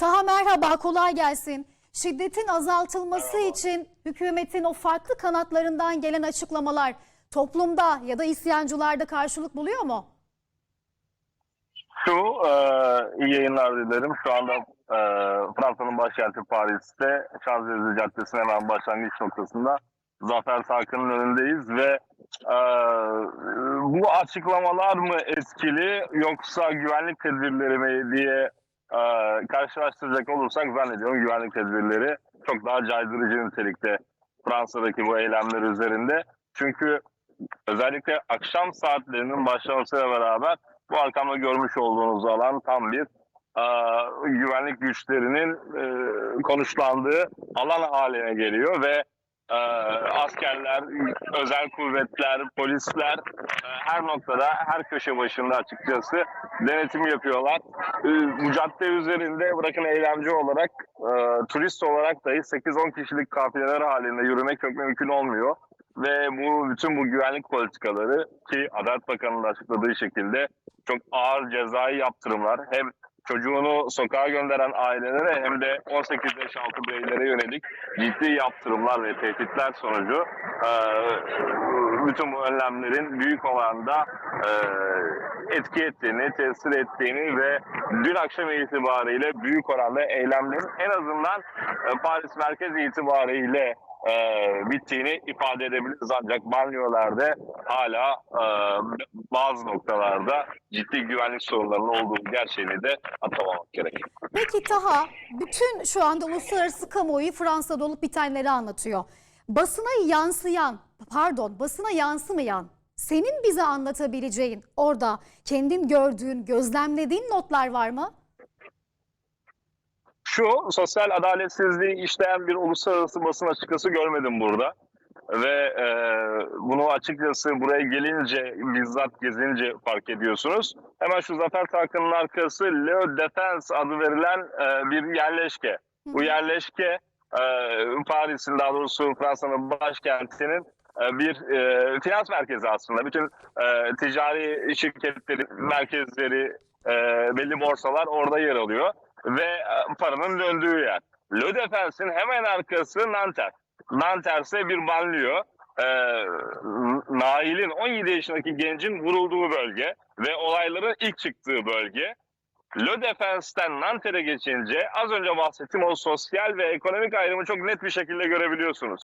Taha merhaba, kolay gelsin. Şiddetin azaltılması için hükümetin o farklı kanatlarından gelen açıklamalar toplumda ya da isyancılarda karşılık buluyor mu? Şu e, iyi yayınlar dilerim. Şu anda e, Fransa'nın başkenti Paris'te Şanzelize Caddesi'nin hemen başlangıç noktasında Zafer Sarkı'nın önündeyiz ve e, bu açıklamalar mı etkili yoksa güvenlik tedbirleri mi diye e, karşılaştıracak olursak zannediyorum güvenlik tedbirleri çok daha caydırıcı nitelikte Fransa'daki bu eylemler üzerinde. Çünkü özellikle akşam saatlerinin başlamasıyla beraber bu arkamda görmüş olduğunuz alan tam bir e, güvenlik güçlerinin e, konuşlandığı alan haline geliyor ve e, askerler, özel kuvvetler, polisler e, her noktada, her köşe başında açıkçası denetim yapıyorlar. E, bu cadde üzerinde bırakın eylemci olarak, e, turist olarak dahi 8-10 kişilik kafileler halinde yürümek çok mümkün olmuyor. Ve bu bütün bu güvenlik politikaları ki Adalet Bakanı'nın açıkladığı şekilde çok ağır cezai yaptırımlar hem çocuğunu sokağa gönderen ailelere hem de 18 yaş altı bireylere yönelik ciddi yaptırımlar ve tehditler sonucu e, bütün bu önlemlerin büyük oranda e, etki ettiğini, tesir ettiğini ve dün akşam itibariyle büyük oranda eylemlerin en azından e, Paris merkez itibariyle e, bittiğini ifade edebiliriz. Ancak banyolarda hala e, bazı noktalarda ciddi güvenlik sorunlarının olduğu gerçeğini de atlamamak gerek. Peki Taha, bütün şu anda uluslararası kamuoyu Fransa'da olup bitenleri anlatıyor. Basına yansıyan, pardon basına yansımayan, senin bize anlatabileceğin orada kendin gördüğün, gözlemlediğin notlar var mı? Şu sosyal adaletsizliği işleyen bir uluslararası basın açıkçası görmedim burada. Ve e, bunu açıkçası buraya gelince bizzat gezince fark ediyorsunuz. Hemen şu Zafer Tarkan'ın arkası Leo Defense adı verilen e, bir yerleşke. Bu yerleşke e, Paris'in daha doğrusu Fransa'nın başkentinin e, bir e, finans merkezi aslında. Bütün e, ticari şirketlerin merkezleri, e, belli borsalar orada yer alıyor ve e, paranın döndüğü yer. Le Defense'in hemen arkası. Nanterre ise bir banliyö. E, Nail'in 17 yaşındaki gencin vurulduğu bölge ve olayların ilk çıktığı bölge. Le Defense'ten Nanterre'e geçince az önce bahsettiğim o sosyal ve ekonomik ayrımı çok net bir şekilde görebiliyorsunuz.